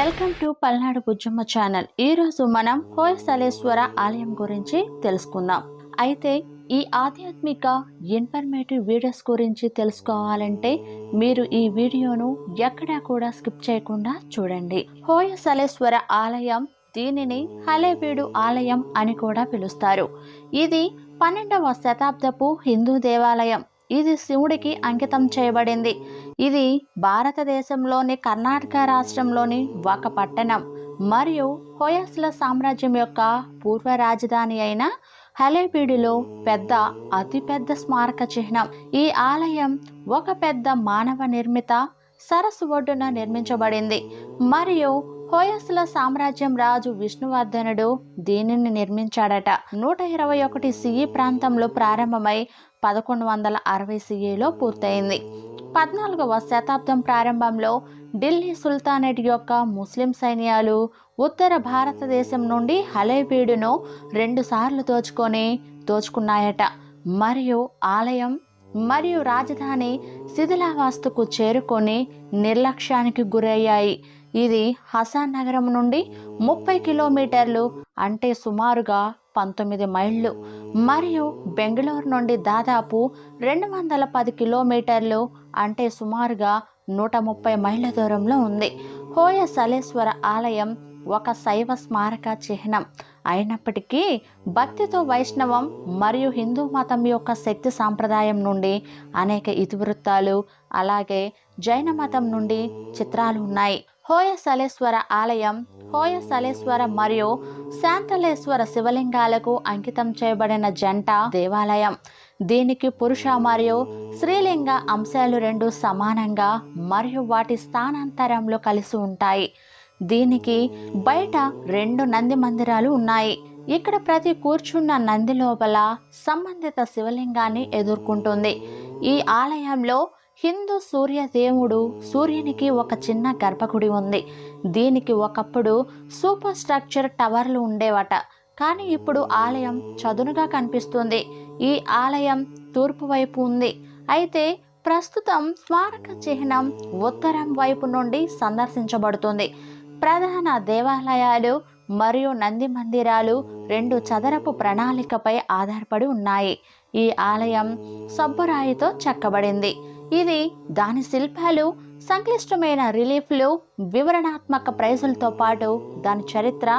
Welcome to Palnadu Bujjamma channel. ఈరోజు మనం హోయసలేశ్వర ఆలయం గురించి తెలుసుకుందాం. అయితే ఈ ఆధ్యాత్మిక ఇన్ఫర్మేటివ్ వీడియోస్ గురించి తెలుసుకోవాలంటే మీరు ఈ వీడియోను ఎక్కడా కూడా స్కిప్ చేయకుండా చూడండి. హోయసలేశ్వర ఆలయం దీనిని హలేబీడు ఆలయం అని కూడా పిలుస్తారు. ఇది పన్నెండవ శతాబ్దపు హిందూ దేవాలయం. ఇది శివుడికి అంకితం చేయబడింది. ఇది భారతదేశంలోని కర్ణాటక రాష్ట్రంలోని ఒక పట్టణం. మరియు హోయస్ల సామ్రాజ్యం యొక్క పూర్వ రాజధాని అయిన హలేపీడిలో పెద్ద అతిపెద్ద స్మారక చిహ్నం. ఈ ఆలయం ఒక పెద్ద మానవ నిర్మిత సరస్సు ఒడ్డున నిర్మించబడింది. మరియు హోయస్ల సామ్రాజ్యం రాజు విష్ణువర్ధనుడు దీనిని నిర్మించాడట. నూట ఇరవై ఒకటి సిఈ ప్రాంతంలో ప్రారంభమై పదకొండు వందల అరవై సిఏలో పూర్తయింది. పద్నాలుగవ శతాబ్దం ప్రారంభంలో ఢిల్లీ సుల్తానేట్ యొక్క ముస్లిం సైన్యాలు ఉత్తర భారతదేశం నుండి హలేబీడును రెండుసార్లు దోచుకొని దోచుకున్నాయట. మరియు ఆలయం మరియు రాజధాని శిథిలావాస్తుకు చేరుకొని నిర్లక్ష్యానికి గురయ్యాయి. ఇది హసాన్ నగరం నుండి ముప్పై కిలోమీటర్లు అంటే సుమారుగా పంతొమ్మిది మైళ్ళు. మరియు బెంగళూరు నుండి దాదాపు రెండు వందల పది కిలోమీటర్లు అంటే సుమారుగా నూట ముప్పై మైళ్ళ దూరంలో ఉంది. హోయ సలేశ్వర ఆలయం ఒక శైవ స్మారక చిహ్నం. అయినప్పటికీ భక్తితో వైష్ణవం మరియు హిందూ మతం యొక్క శక్తి సాంప్రదాయం నుండి అనేక ఇతివృత్తాలు అలాగే జైన మతం నుండి చిత్రాలు ఉన్నాయి. హోయసలేశ్వర ఆలయం హోయసలేశ్వర మరియు శాంతలేశ్వర శివలింగాలకు అంకితం చేయబడిన జంట దేవాలయం. దీనికి పురుష మరియు స్త్రీలింగ అంశాలు రెండు సమానంగా మరియు వాటి స్థానాంతరంలో కలిసి ఉంటాయి. దీనికి బయట రెండు నంది మందిరాలు ఉన్నాయి. ఇక్కడ ప్రతి కూర్చున్న నంది లోపల సంబంధిత శివలింగాన్ని ఎదుర్కొంటుంది. ఈ ఆలయంలో హిందూ సూర్యదేవుడు సూర్యునికి ఒక చిన్న గర్భగుడి ఉంది. దీనికి ఒకప్పుడు సూపర్ స్ట్రక్చర్ టవర్లు ఉండేవట. కానీ ఇప్పుడు ఆలయం చదునుగా కనిపిస్తుంది. ఈ ఆలయం తూర్పు వైపు ఉంది. అయితే ప్రస్తుతం స్మారక చిహ్నం ఉత్తరం వైపు నుండి సందర్శించబడుతుంది. ప్రధాన దేవాలయాలు మరియు నంది మందిరాలు రెండు చదరపు ప్రణాళికపై ఆధారపడి ఉన్నాయి. ఈ ఆలయం సబ్బురాయితో చెక్కబడింది. ఇది దాని శిల్పాలు సంక్లిష్టమైన రిలీఫ్లు వివరణాత్మక ప్రైజులతో పాటు దాని చరిత్ర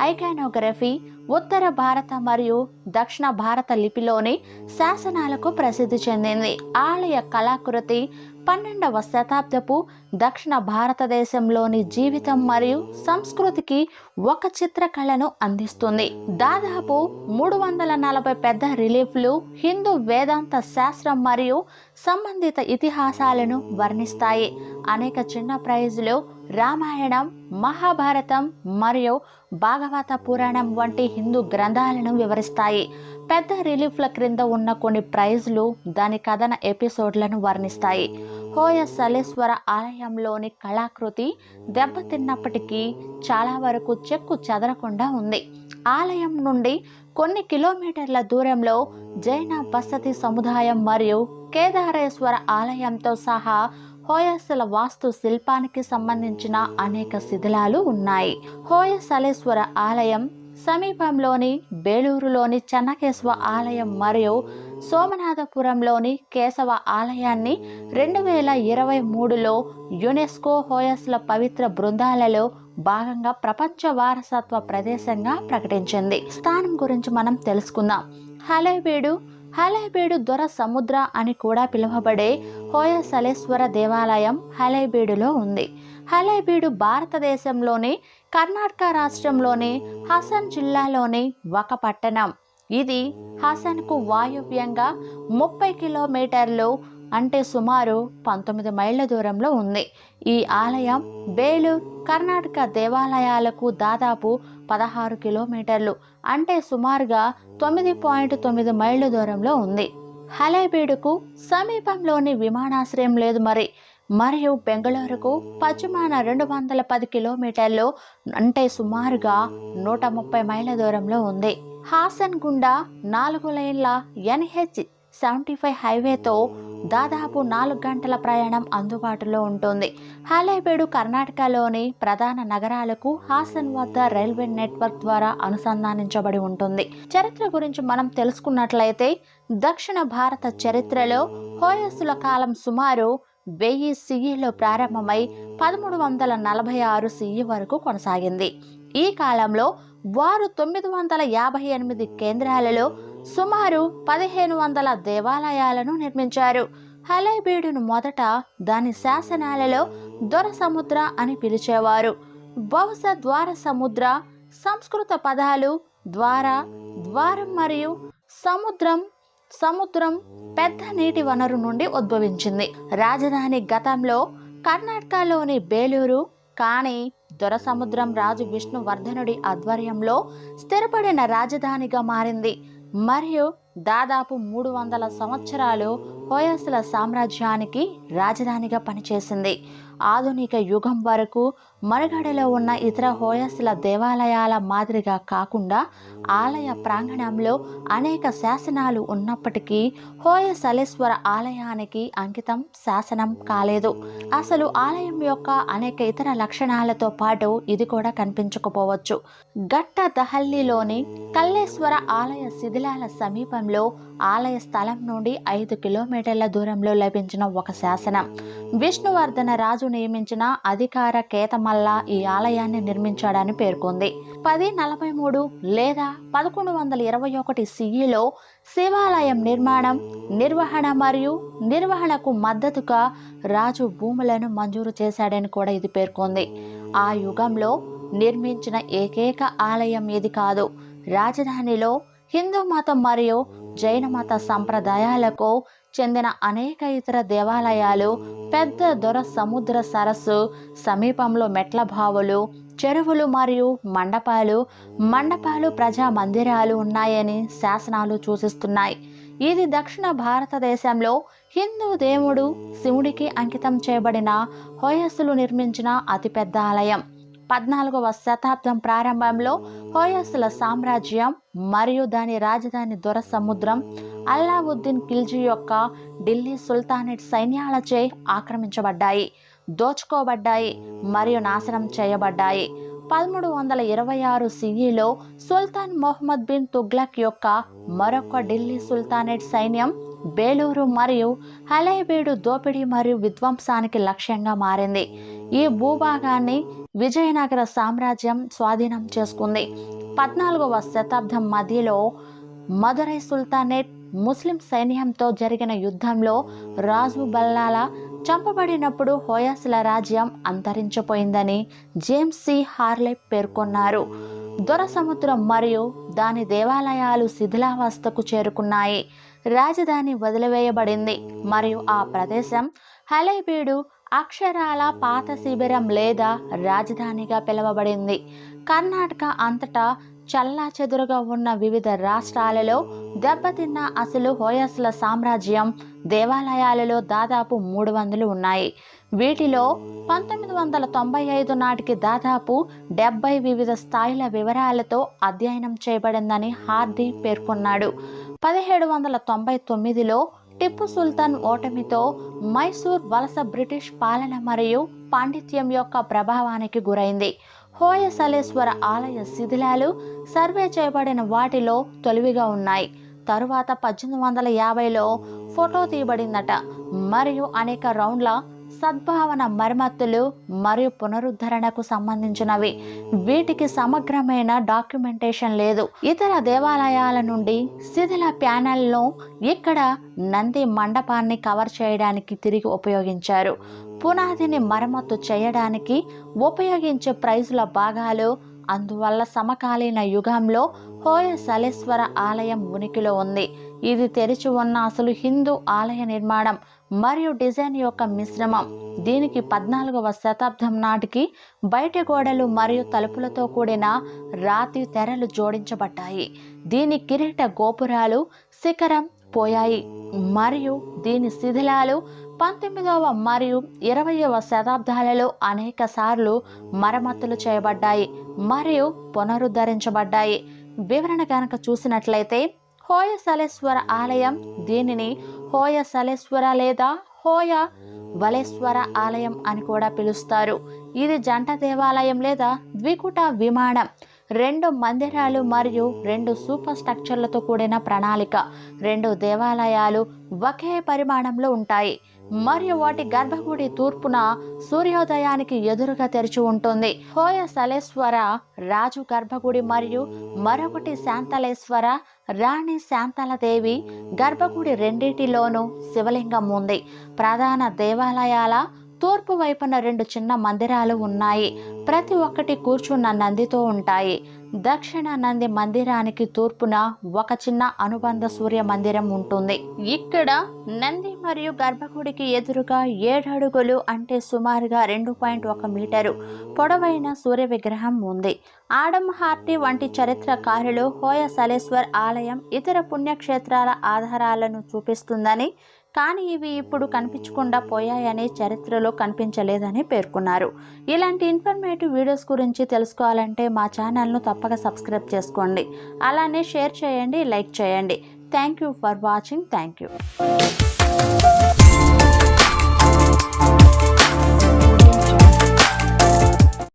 ఐకానోగ్రఫీ ఉత్తర భారత మరియు దక్షిణ భారత లిపిలోని శాసనాలకు ప్రసిద్ధి చెందింది. ఆలయ కళాకృతి పన్నెండవ శతాబ్దపు దక్షిణ భారతదేశంలోని జీవితం మరియు సంస్కృతికి ఒక చిత్రకళను అందిస్తుంది. దాదాపు మూడు వందల నలభై పెద్ద రిలీఫ్లు హిందూ వేదాంత శాస్త్రం మరియు సంబంధిత ఇతిహాసాలను వర్ణిస్తాయి. అనేక చిన్న ప్రైజులు రామాయణం మహాభారతం మరియు భాగవత పురాణం వంటి హిందూ గ్రంథాలను వివరిస్తాయి. పెద్ద రిలీఫ్ల క్రింద ఉన్న కొన్ని ప్రైజ్లు దాని కథన ఎపిసోడ్లను వర్ణిస్తాయి. హోయ సలేశ్వర ఆలయంలోని కళాకృతి దెబ్బతిన్నప్పటికీ చాలా వరకు చెక్కు చెదరకుండా ఉంది. ఆలయం నుండి కొన్ని కిలోమీటర్ల దూరంలో జైన బసతి సముదాయం మరియు కేదారేశ్వర ఆలయంతో సహా హోయసల వాస్తు శిల్పానికి సంబంధించిన అనేక శిథిలాలు ఉన్నాయి. హోయసలేశ్వర ఆలయం సమీపంలోని బేలూరులోని చెన్నకేశవ ఆలయం మరియు సోమనాథపురంలోని కేశవ ఆలయాన్ని రెండు వేల ఇరవై మూడులో యునెస్కో హోయస్ల పవిత్ర బృందాలలో భాగంగా ప్రపంచ వారసత్వ ప్రదేశంగా ప్రకటించింది. స్థానం గురించి మనం తెలుసుకుందాం. హలేబీడు హలైబీడు దొర సముద్ర అని కూడా పిలువబడే హోయసలేశ్వర దేవాలయం హలైబీడులో ఉంది. హలైబీడు భారతదేశంలోని కర్ణాటక రాష్ట్రంలోని హసన్ జిల్లాలోని ఒక పట్టణం. ఇది హసన్కు వాయువ్యంగా ముప్పై కిలోమీటర్లు అంటే సుమారు పంతొమ్మిది మైళ్ళ దూరంలో ఉంది. ఈ ఆలయం బేలూర్ కర్ణాటక దేవాలయాలకు దాదాపు పదహారు కిలోమీటర్లు అంటే సుమారుగా తొమ్మిది పాయింట్ తొమ్మిది మైళ్ళ దూరంలో ఉంది. హలేబీడుకు సమీపంలోని విమానాశ్రయం లేదు మరి. మరియు బెంగళూరుకు పశ్చిమాన రెండు వందల పది కిలోమీటర్లు అంటే సుమారుగా నూట ముప్పై మైళ్ళ దూరంలో ఉంది. హాసన్ గుండా నాలుగు లైన్ల ఎన్హెచ్ సెవెంటీ ఫైవ్ హైవేతో దాదాపు నాలుగు గంటల ప్రయాణం అందుబాటులో ఉంటుంది. హలేబేడు కర్ణాటకలోని ప్రధాన నగరాలకు హాసన్ వద్ద రైల్వే నెట్వర్క్ ద్వారా అనుసంధానించబడి ఉంటుంది. చరిత్ర గురించి మనం తెలుసుకున్నట్లయితే దక్షిణ భారత చరిత్రలో హోయస్సుల కాలం సుమారు వెయ్యి సిఈలో ప్రారంభమై పదమూడు వందల నలభై ఆరు సిఈ వరకు కొనసాగింది. ఈ కాలంలో వారు తొమ్మిది వందల యాభై ఎనిమిది కేంద్రాలలో సుమారు పదిహేను వందల దేవాలయాలను నిర్మించారు. హలేబీడును మొదట దాని శాసనాలలో దొర సముద్ర అని పిలిచేవారు. బహుశా ద్వార సముద్ర సంస్కృత పదాలు ద్వార ద్వారం మరియు సముద్రం సముద్రం పెద్ద నీటి వనరు నుండి ఉద్భవించింది. రాజధాని గతంలో కర్ణాటకలోని బేలూరు కానీ దొరసముద్రం రాజు విష్ణువర్ధనుడి ఆధ్వర్యంలో స్థిరపడిన రాజధానిగా మారింది. మరియు దాదాపు మూడు వందల సంవత్సరాలు హోయస్ల సామ్రాజ్యానికి రాజధానిగా పనిచేసింది. ఆధునిక యుగం వరకు మరగడలో ఉన్న ఇతర హోయస్ల దేవాలయాల మాదిరిగా కాకుండా ఆలయ ప్రాంగణంలో అనేక శాసనాలు ఉన్నప్పటికీ హోయసలేశ్వర ఆలయానికి అంకితం శాసనం కాలేదు. అసలు ఆలయం యొక్క అనేక ఇతర లక్షణాలతో పాటు ఇది కూడా కనిపించకపోవచ్చు. గట్ట దహల్లిలోని కల్లేశ్వర ఆలయ శిథిలాల సమీపంలో ఆలయ స్థలం నుండి ఐదు కిలోమీటర్ల దూరంలో లభించిన ఒక శాసనం. విష్ణువర్ధన రాజు నియమించిన అధికార కేతమల్ల ఈ ఆలయాన్ని నిర్మించాడని పేర్కొంది. పది నలభై మూడు లేదా పదకొండు వందల ఇరవై ఒకటి సిఈలో శివాలయం నిర్మాణం నిర్వహణ మరియు నిర్వహణకు మద్దతుగా రాజు భూములను మంజూరు చేశాడని కూడా ఇది పేర్కొంది. ఆ యుగంలో నిర్మించిన ఏకైక ఆలయం ఇది కాదు. రాజధానిలో హిందూ మతం మరియు జైన మత సంప్రదాయాలకు చెందిన అనేక ఇతర దేవాలయాలు పెద్ద దొర సముద్ర సరస్సు సమీపంలో మెట్ల బావులు చెరువులు మరియు మండపాలు మండపాలు ప్రజా మందిరాలు ఉన్నాయని శాసనాలు సూచిస్తున్నాయి. ఇది దక్షిణ భారతదేశంలో హిందూ దేవుడు శివుడికి అంకితం చేయబడిన హోయస్సులు నిర్మించిన అతిపెద్ద ఆలయం. పద్నాలుగవ శతాబ్దం ప్రారంభంలో హోయస్సుల సామ్రాజ్యం మరియు దాని రాజధాని దొర సముద్రం అల్లావుద్దీన్ ఖిల్జీ యొక్క ఢిల్లీ సుల్తానేట్ సైన్యాలచే ఆక్రమించబడ్డాయి దోచుకోబడ్డాయి మరియు నాశనం చేయబడ్డాయి. పదమూడు వందల ఇరవై ఆరు సిఈలో సుల్తాన్ మొహమ్మద్ బిన్ తుగ్లక్ యొక్క మరొక ఢిల్లీ సుల్తానేట్ సైన్యం బేలూరు మరియు హలైబేడు దోపిడీ మరియు విధ్వంసానికి లక్ష్యంగా మారింది. ఈ భూభాగాన్ని విజయనగర సామ్రాజ్యం స్వాధీనం చేసుకుంది. పద్నాలుగవ శతాబ్దం మధ్యలో మదురై సుల్తానేట్ ముస్లిం సైన్యంతో జరిగిన యుద్ధంలో రాజు బల్లాల చంపబడినప్పుడు హోయాసుల రాజ్యం అంతరించిపోయిందని జేమ్స్ సి హార్లే పేర్కొన్నారు. దొర సముద్రం మరియు దాని దేవాలయాలు శిథిలావస్థకు చేరుకున్నాయి. రాజధాని వదిలివేయబడింది మరియు ఆ ప్రదేశం హలేబీడు అక్షరాల పాత శిబిరం లేదా రాజధానిగా పిలువబడింది. కర్ణాటక అంతటా చల్లా చెదురుగా ఉన్న వివిధ రాష్ట్రాలలో దెబ్బతిన్న అసలు హోయస్ల సామ్రాజ్యం దేవాలయాలలో దాదాపు మూడు వందలు ఉన్నాయి. వీటిలో పంతొమ్మిది వందల తొంభై ఐదు నాటికి దాదాపు డెబ్బై వివిధ స్థాయిల వివరాలతో అధ్యయనం చేయబడిందని హార్డీ పేర్కొన్నాడు. పదిహేడు వందల తొంభై తొమ్మిదిలో టిప్పు సుల్తాన్ ఓటమితో మైసూర్ వలస బ్రిటిష్ పాలన మరియు పాండిత్యం యొక్క ప్రభావానికి గురైంది. హోయసలేశ్వర ఆలయ శిథిలాలు సర్వే చేయబడిన వాటిలో తొలివిగా ఉన్నాయి. తరువాత పద్దెనిమిది వందల యాభైలో ఫోటో తీయబడిందట. మరియు అనేక రౌండ్ల సద్భావన మరమ్మతులు మరియు పునరుద్ధరణకు సంబంధించినవి. వీటికి సమగ్రమైన డాక్యుమెంటేషన్ లేదు. ఇతర దేవాలయాల నుండి శిథిల ప్యానెల్ను ఇక్కడ నంది మండపాన్ని కవర్ చేయడానికి తిరిగి ఉపయోగించారు. పునాదిని మరమ్మతు చేయడానికి ఉపయోగించే ప్రైజుల భాగాలు అందువల్ల సమకాలీన యుగంలో హోయ సలేశ్వర ఆలయం ఉనికిలో ఉంది. ఇది తెరిచి ఉన్న అసలు హిందూ ఆలయ నిర్మాణం. మరియు డిజైన్ యొక్క మిశ్రమం దీనికి పద్నాలుగవ శతాబ్దం నాటికి బయటి గోడలు మరియు తలుపులతో కూడిన రాతి తెరలు జోడించబడ్డాయి. దీని కిరీట గోపురాలు శిఖరం పోయాయి మరియు దీని శిథిలాలు పంతొమ్మిదవ మరియు ఇరవయవ శతాబ్దాలలో అనేక సార్లు మరమ్మతులు చేయబడ్డాయి మరియు పునరుద్ధరించబడ్డాయి. వివరణ కనుక చూసినట్లయితే హోయసలేశ్వర ఆలయం దీనిని? హోయసలేశ్వర లేదా హోయ వలేశ్వర ఆలయం అని కూడా పిలుస్తారు. ఇది జంట దేవాలయం లేదా ద్వికుట విమానం. రెండు మందిరాలు మరియు రెండు సూపర్ స్ట్రక్చర్లతో కూడిన ప్రణాళిక. రెండు దేవాలయాలు ఒకే పరిమాణంలో ఉంటాయి. మరియు వాటి గర్భగుడి తూర్పున సూర్యోదయానికి ఎదురుగా తెరిచి ఉంటుంది. హోయ సలేశ్వర రాజు గర్భగుడి మరియు మరొకటి శాంతలేశ్వర రాణి శాంతలదేవి గర్భగుడి రెండింటిలోనూ శివలింగం ఉంది. ప్రధాన దేవాలయాల తూర్పు వైపున రెండు చిన్న మందిరాలు ఉన్నాయి. ప్రతి ఒక్కటి కూర్చున్న నందితో ఉంటాయి. దక్షిణ నంది మందిరానికి తూర్పున ఒక చిన్న అనుబంధ సూర్య మందిరం ఉంటుంది. ఇక్కడ నంది మరియు గర్భగుడికి ఎదురుగా ఏడడుగులు అంటే సుమారుగా రెండు పాయింట్ ఒక మీటరు పొడవైన సూర్య విగ్రహం ఉంది. ఆడమ్ హార్టీ వంటి చరిత్రకారులు హోయ సలేశ్వర్ ఆలయం ఇతర పుణ్యక్షేత్రాల ఆధారాలను చూపిస్తుందని కానీ ఇవి ఇప్పుడు కనిపించకుండా పోయాయనే చరిత్రలో కనిపించలేదని పేర్కొన్నారు. ఇలాంటి ఇన్ఫర్మేటివ్ వీడియోస్ గురించి తెలుసుకోవాలంటే మా ఛానల్ను తప్పక సబ్స్క్రైబ్ చేసుకోండి. అలానే షేర్ చేయండి లైక్ చేయండి. Thank you for watching. Thank you.